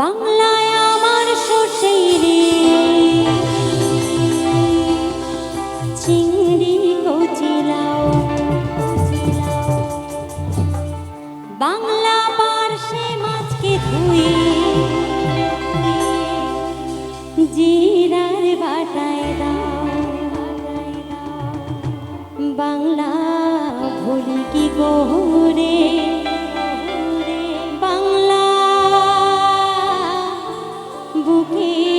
বাংলায় আমার শ্বশুরে চিংড়ি কচিলাও। বাংলা পার্শ্বে মাছকে ধুয়ে জিরার বাটায় দাও। বাংলা ভুল কি গোহরে বুকে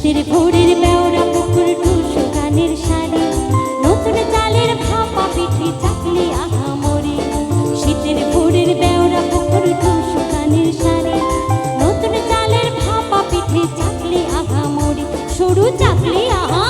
শীতের ভোরের বেওরা পুকুর টুসু গানের শাড়ি নতুন চালের ভাপা পিঠে চাকলি আহা মরে। শীতের ভোরের বেওরা পুকুর টুসু গানের শাড়ি নতুন চালের ভাপা পিঠে চাকলি আহা মরে। সরু চাকলি আহা